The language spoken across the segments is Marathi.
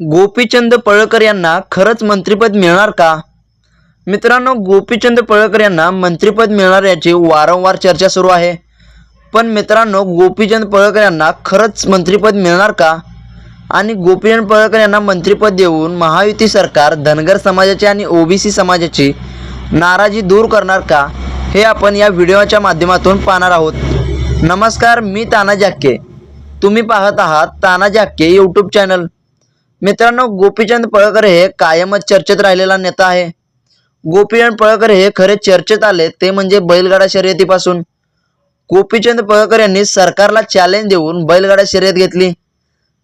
गोपीचंद पळकर यांना खरंच मंत्रिपद मिळणार का? मित्रांनो गोपीचंद पळकर यांना मंत्रिपद मिळणार याची वारंवार चर्चा सुरू आहे. पण मित्रांनो गोपीचंद पळकर यांना खरंच मंत्रिपद मिळणार का? आणि गोपीचंद पळकर यांना मंत्रिपद देऊन महायुती सरकार धनगर समाजाची आणि ओबीसी समाजाची नाराजी दूर करणार का? हे आपण या व्हिडिओच्या माध्यमातून पाहणार आहोत. नमस्कार मी ताना जाक्के तुम्ही पाहत आहात ताना जाक्के यूट्यूब चॅनल मित्रांनो गोपीचंद पळकर हे कायमच चर्चेत राहिलेला नेता आहे. गोपीचंद पळकर हे खरे चर्चेत आले ते म्हणजे बैलगाडा शर्यतीपासून. गोपीचंद पळकर यांनी सरकारला चॅलेंज देऊन बैलगाडा शर्यत घेतली.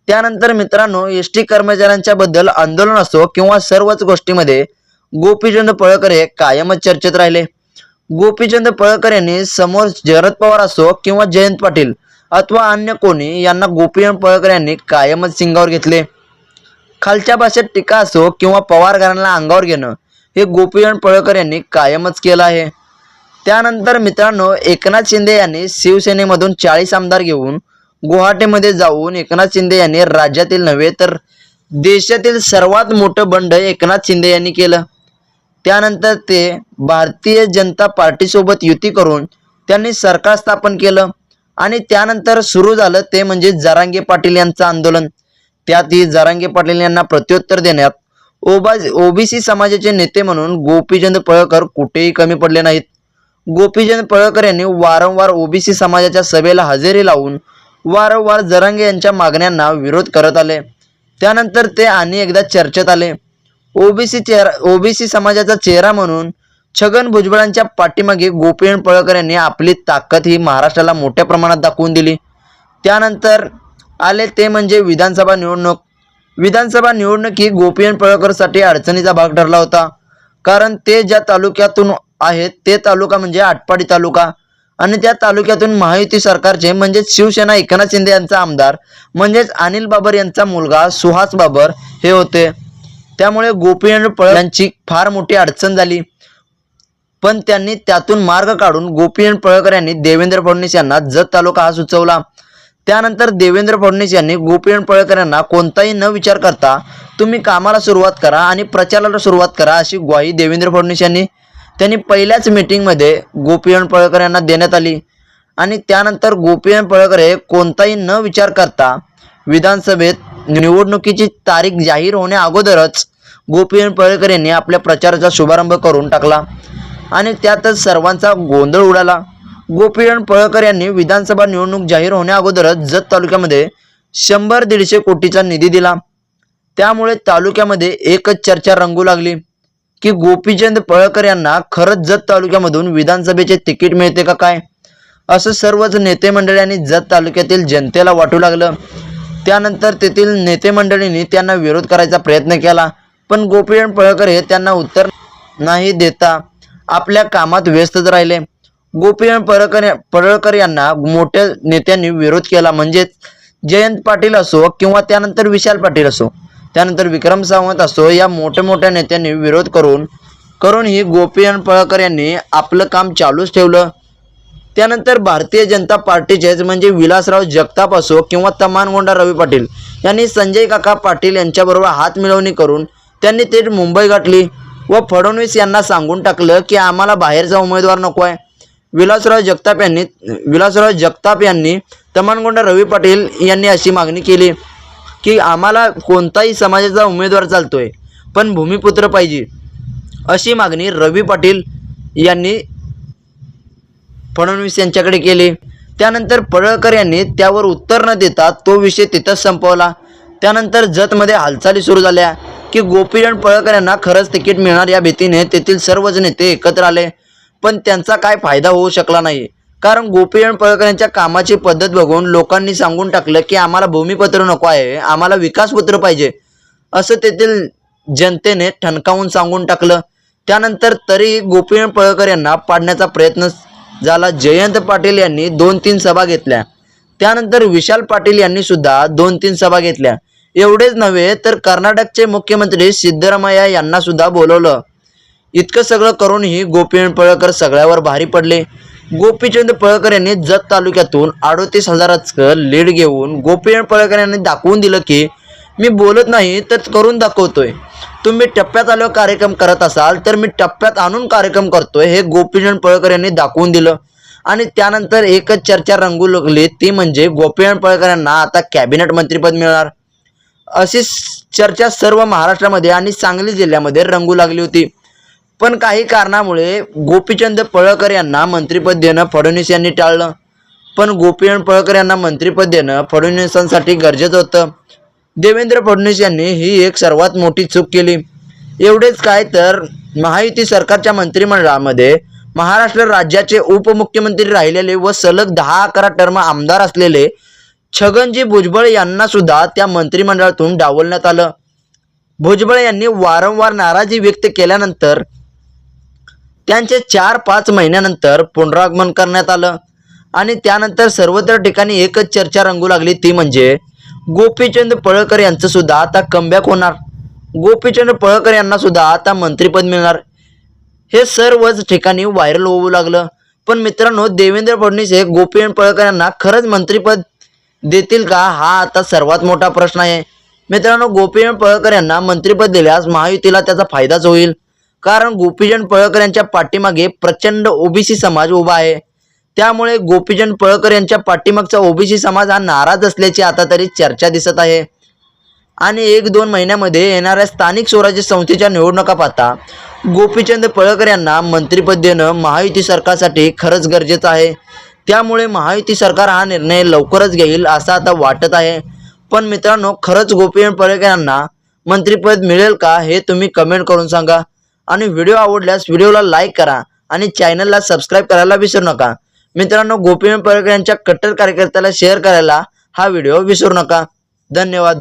त्यानंतर मित्रांनो एस टी कर्मचाऱ्यांच्या बद्दल आंदोलन असो किंवा सर्वच गोष्टीमध्ये गोपीचंद पळकर हे कायमच चर्चेत राहिले. गोपीचंद पळकर यांनी समोर शरद पवार असो किंवा जयंत पाटील अथवा अन्य कोणी यांना गोपीचंद पळकर यांनी कायमच सिंगावर घेतले. खालच्या भाषेत टीका असो किंवा पवारकरांना अंगावर घेणं हे गोपीचंद पळकर यांनी कायमच केलं आहे. त्यानंतर मित्रांनो एकनाथ शिंदे यांनी शिवसेनेमधून चाळीस आमदार घेऊन गुवाहाटीमध्ये जाऊन एकनाथ शिंदे यांनी राज्यातील नव्हे तर देशातील सर्वात मोठं बंड एकनाथ शिंदे यांनी केलं. त्यानंतर ते भारतीय जनता पार्टीसोबत युती करून त्यांनी सरकार स्थापन केलं आणि त्यानंतर सुरू झालं ते म्हणजे जरांगे पाटील यांचं आंदोलन. त्यातही जरांगे पाटील यांना प्रत्युत्तर देण्यात ओबा ओबीसी समाजाचे नेते म्हणून गोपीचंद पळकर कुठेही कमी पडले नाहीत. गोपीचंद पळकर यांनी वारंवार ओबीसी समाजाच्या सभेला हजेरी लावून वारंवार जरांगे यांच्या मागण्यांना विरोध करत आले. त्यानंतर ते आणि एकदा चर्चेत आले. ओबीसी चेहरा ओबीसी समाजाचा चेहरा म्हणून छगन भुजबळांच्या पाठीमागे गोपीचंद पळकर यांनी आपली ताकद ही महाराष्ट्राला मोठ्या प्रमाणात दाखवून दिली. त्यानंतर आले ते म्हणजे विधानसभा निवडणूक. विधानसभा निवडणूक ही गोपीचंद पळकरसाठी अडचणीचा भाग ठरला होता. कारण ते ज्या तालुक्यातून आहेत ते तालुका म्हणजे आटपाडी तालुका. आणि त्या तालुक्यातून महायुती सरकारचे म्हणजेच शिवसेना एकनाथ शिंदे यांचा आमदार म्हणजेच अनिल बाबर यांचा मुलगा सुहास बाबर हे होते. त्यामुळे गोपीचंद पळ यांची फार मोठी अडचण झाली. पण त्यांनी त्यातून मार्ग काढून गोपीयन पळकर यांनी देवेंद्र फडणवीस यांना जत तालुका हा सुचवला. त्यानंतर देवेंद्र फडणवीस यांनी गोपीन पळकर यांना कोणताही न विचार करता तुम्ही कामाला सुरुवात करा आणि प्रचाराला सुरुवात करा अशी ग्वाही देवेंद्र फडणवीस यांनी त्यांनी पहिल्याच मीटिंगमध्ये गोपीन पळकर यांना देण्यात आली. आणि त्यानंतर गोपीन पळकर हे कोणताही न विचार करता विधानसभेत निवडणुकीची तारीख जाहीर होण्या अगोदरच गोपीन पळकर यांनी आपल्या प्रचाराचा शुभारंभ करून टाकला. आणि त्यातच सर्वांचा गोंधळ उडाला. गोपीरण पळकर यांनी विधानसभा निवडणूक जाहीर होण्याअगोदरच जत तालुक्यामध्ये शंभर दीडशे कोटीचा निधी दिला. त्यामुळे तालुक्यामध्ये एकच चर्चा रंगू लागली की गोपीचंद पळकर यांना खरंच जत तालुक्यामधून विधानसभेचे तिकीट मिळते का काय? असं सर्वच नेते मंडळांनी जत तालुक्यातील जनतेला वाटू लागलं. त्यानंतर तेथील नेते मंडळींनी त्यांना विरोध करायचा प्रयत्न केला पण गोपीचंद पळकर हे त्यांना उत्तर नाही देता आपल्या कामात व्यस्तच राहिले. गोपीनाथ परळकर परळकर यांना मोठ्या नेत्यांनी विरोध केला. म्हणजेच जयंत पाटील असो किंवा त्यानंतर विशाल पाटील असो त्यानंतर विक्रम सावंत असो या मोठ्या मोठ्या नेत्यांनी विरोध करून करून ही गोपीचंद पळकर यांनी आपलं काम चालूच ठेवलं. त्यानंतर भारतीय जनता पार्टीचेच म्हणजे विलासराव जगताप असो किंवा तमानगोंडा रवी पाटील यांनी संजय काका पाटील यांच्याबरोबर हात मिळवणी करून त्यांनी थेट मुंबई गाठली व फडणवीस यांना सांगून टाकलं की आम्हाला बाहेरचा उमेदवार नको आहे. विलासराव जगताप यांनी विलासराव जगताप यांनी तमानगोंडा रवी पाटील यांनी अशी मागणी केली की आम्हाला कोणताही समाजाचा उमेदवार चालतो आहे पण भूमिपुत्र पाहिजे. अशी मागणी रवी पाटील यांनी फडणवीस यांच्याकडे केली. त्यानंतर पडळकर यांनी त्यावर उत्तर न देता तो विषय तिथंच संपवला. त्यानंतर जतमध्ये हालचाली सुरू झाल्या की गोपीचंद पळकर यांना खरंच तिकीट मिळणार या भीतीने तेथील सर्वच नेते एकत्र आले. पण त्यांचा काय फायदा होऊ शकला नाही. कारण गोपीचंद पळकर यांच्या कामाची पद्धत बघून लोकांनी सांगून टाकलं की आम्हाला भूमिपत्र नको आहे आम्हाला विकासपत्र पाहिजे. असं तेथील जनतेने ठणकावून सांगून टाकलं. त्यानंतर तरीही गोपीचंद पळकर यांना पाडण्याचा प्रयत्न झाला. जयंत पाटील यांनी दोन तीन सभा घेतल्या. त्यानंतर विशाल पाटील यांनी सुद्धा दोन तीन सभा घेतल्या. एवढेच नव्हे तर कर्नाटकचे मुख्यमंत्री सिद्धरामय्या यांना सुद्धा बोलवलं. इतकं सगळं करूनही गोपीचंद पळकर सगळ्यावर भारी पडले. गोपीचंद पळकर यांनी जत तालुक्यातून अडोतीस हजाराचं लीड घेऊन गोपीचंद पळकर यांनी दाखवून दिलं की मी बोलत नाही तर करून दाखवतोय. तुम्ही टप्प्यात आल्यावर कार्यक्रम करत असाल तर मी टप्प्यात आणून कार्यक्रम करतोय हे गोपीचंद पळकर यांनी दाखवून दिलं. आणि त्यानंतर एकच चर्चा रंगू लागली ती म्हणजे गोपीचंद पळकर यांना आता कॅबिनेट मंत्रीपद मिळणार. अशी चर्चा सर्व महाराष्ट्रामध्ये आणि सांगली जिल्ह्यामध्ये रंगू लागली होती. पण काही कारणामुळे गोपीचंद पळकर यांना मंत्रिपद देणं फडणवीस यांनी टाळलं. पण गोपीचंद पळकर यांना मंत्रिपद देणं फडणवीसांसाठी गरजेचं होतं. देवेंद्र फडणवीस यांनी ही एक सर्वात मोठी चूक केली. एवढेच काय तर महायुती सरकारच्या मंत्रिमंडळामध्ये महाराष्ट्र राज्याचे उपमुख्यमंत्री राहिलेले व सलग दहा अकरा टर्म आमदार असलेले छगनजी भुजबळ यांना सुद्धा त्या मंत्रिमंडळातून डावलण्यात आलं. भुजबळ यांनी वारंवार नाराजी व्यक्त केल्यानंतर त्यांचे चार पाच महिन्यानंतर पुनरागमन करण्यात आलं. आणि त्यानंतर सर्वत्र ठिकाणी एकच चर्चा रंगू लागली ती म्हणजे गोपीचंद पळकर यांचं सुद्धा आता कमबॅक होणार. गोपीचंद पळकर यांना सुद्धा आता मंत्रिपद मिळणार. हे सर्वच ठिकाणी व्हायरल होऊ लागलं. पण मित्रांनो देवेंद्र फडणवीस हे गोपीचंद पळकर यांना खरंच मंत्रिपद देतील का? हा आता सर्वात मोठा प्रश्न आहे. मित्रांनो गोपीचंद पळकर यांना मंत्रिपद दिल्यास महायुतीला त्याचा फायदाच होईल. कारण गोपीचंद पळकर यांच्या पाठीमागे प्रचंड ओबीसी समाज उभा आहे. त्यामुळे गोपीचंद पळकर यांच्या पाठीमागचा ओबीसी समाज हा नाराज असल्याची आता तरी चर्चा दिसत आहे. आणि एक दोन महिन्यामध्ये येणाऱ्या स्थानिक स्वराज्य संस्थेच्या निवडणुका पाहता गोपीचंद पळकर यांना मंत्रिपद देणं महायुती सरकारसाठी खरंच गरजेचं आहे. त्यामुळे महायुती सरकार हा निर्णय लवकरच घेईल असं आता वाटत आहे. पण मित्रांनो खरंच गोपीचंद पळकर यांना मंत्रिपद मिळेल का हे तुम्ही कमेंट करून सांगा. आणि व्हिडिओ आवडल्यास व्हिडिओला लाईक करा आणि चॅनलला सबस्क्राईब करायला विसरू नका. मित्रांनो गोपीचंद परकर यांच्या कट्टर कार्यकर्त्याला शेअर करायला हा व्हिडिओ विसरू नका. धन्यवाद.